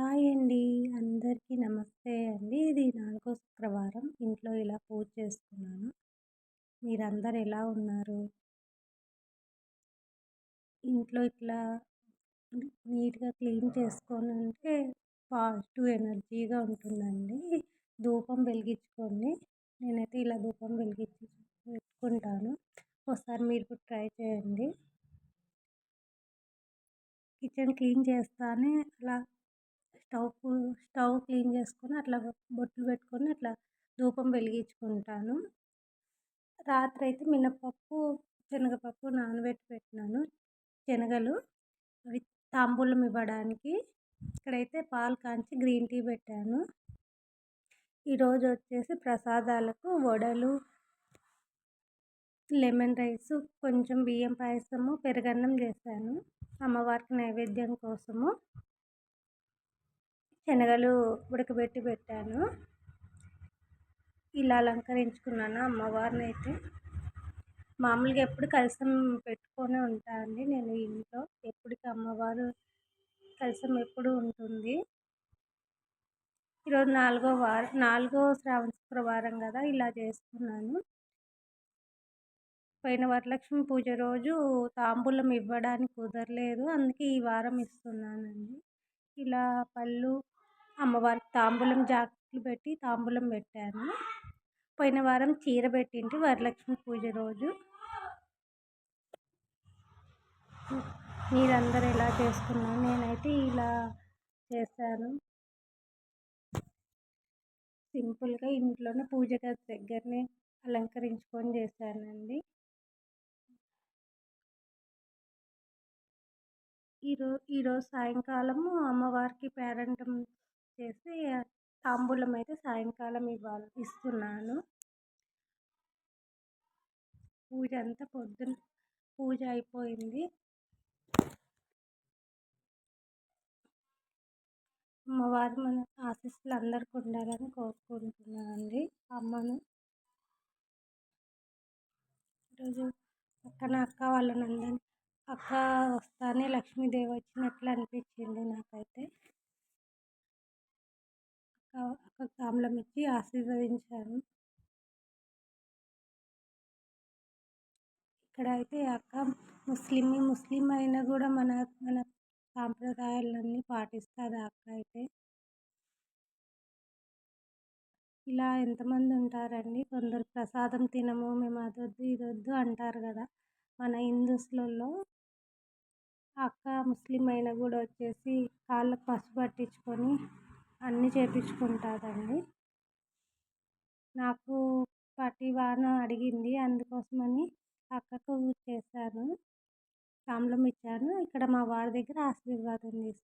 Hi అండి. అందరికీ నమస్తే అండి. ఇది నాలుగో శుక్రవారం. ఇంట్లో ఇలా పూజ చేసుకున్నాను మీరందరు ఎలా ఉన్నారు? ఇంట్లో ఇట్లా నీట్గా క్లీన్ చేసుకొని ఉంటే పాజిటివ్ ఎనర్జీగా ఉంటుందండి. ధూపం వెలిగించుకొని నేనైతే ఇలా ధూపం వెలిగించి పెట్టుకుంటాను. ఒకసారి మీరు కూడా ట్రై చేయండి. కిచెన్ క్లీన్ చేస్తానే అలా స్టవ్ స్టవ్ క్లీన్ చేసుకొని అట్లా బొట్లు పెట్టుకొని అట్లా ధూపం వెలిగించుకుంటాను. రాత్రి అయితే మినపప్పు శనగపప్పు నానబెట్టి పెట్టినాను. శనగలు అవి తాంబూలం ఇవ్వడానికి ఇక్కడైతే పాలు కాంచి గ్రీన్ టీ పెట్టాను. ఈరోజు వచ్చేసి ప్రసాదాలకు వడలు లెమన్ రైస్ కొంచెం బియ్యం పాయసము పెరుగన్నం చేశాను. అమ్మవారికి నైవేద్యం కోసము. శనగలు ఉడకబెట్టి పెట్టాను. ఇలా అలంకరించుకున్నాను అమ్మవారిని అయితే మామూలుగా ఎప్పుడు కలసం పెట్టుకొని ఉంటానండి నేను ఇంట్లో. ఎప్పటికీ అమ్మవారు కలసం ఎప్పుడు ఉంటుంది. ఈరోజు నాలుగో వారం నాలుగో శ్రావణ శుక్రవారం కదా ఇలా చేసుకున్నాను పోయిన వరలక్ష్మి పూజ రోజు తాంబూలం ఇవ్వడానికి కుదరలేదు. అందుకే ఈ వారం ఇస్తున్నానండి. ఇలా పళ్ళు అమ్మవారికి తాంబూలం జాకెట్లు పెట్టి తాంబూలం పెట్టాను. పోయిన వారం చీర పెట్టింటి వరలక్ష్మి పూజ రోజు. మీరందరూ ఎలా చేసుకున్నాను నేనైతే ఇలా చేశాను. సింపుల్గా ఇంట్లోనే పూజ గది దగ్గరనే అలంకరించుకొని చేశానండి. ఈరోజు ఈరోజు సాయంకాలము అమ్మవారికి పేరంటం తాంబూలం అయితే సాయంకాలం ఇవ్వాలి ఇస్తున్నాను. పూజ అంతా పొద్దున్న పూజ అయిపోయింది. అమ్మవారు మన ఆశీస్సులు అందరికి ఉండాలని కోరుకుంటున్నానండి. అమ్మను. ఈరోజు పక్కన అక్క వాళ్ళని అందరినీ అక్క వస్తానే లక్ష్మీదేవి వచ్చినట్లు అనిపించింది నాకైతే. అక్క తాంబూలం ఇచ్చి ఆశీర్వదించాను ఇక్కడ అయితే అక్క ముస్లిం ముస్లిం అయినా కూడా మన మన సాంప్రదాయాలన్నీ పాటిస్తుంది అక్క అయితే. ఇలా ఎంతమంది ఉంటారండి? కొందరు ప్రసాదం తినము మేము అదొద్దు ఇదొద్దు అంటారు కదా. మన హిందూస్లలో అక్క ముస్లిం అయినా కూడా వచ్చేసి కాళ్ళకు పసుపు పట్టించుకొని అన్నీ చేయించుకుంటుందండి నాకు పటివాన అడిగింది అందుకోసమని అక్కకు చేశాను. తాంబూలం ఇచ్చాను ఇక్కడ మా వారి దగ్గర ఆశీర్వాదం తీసుకున్నాను.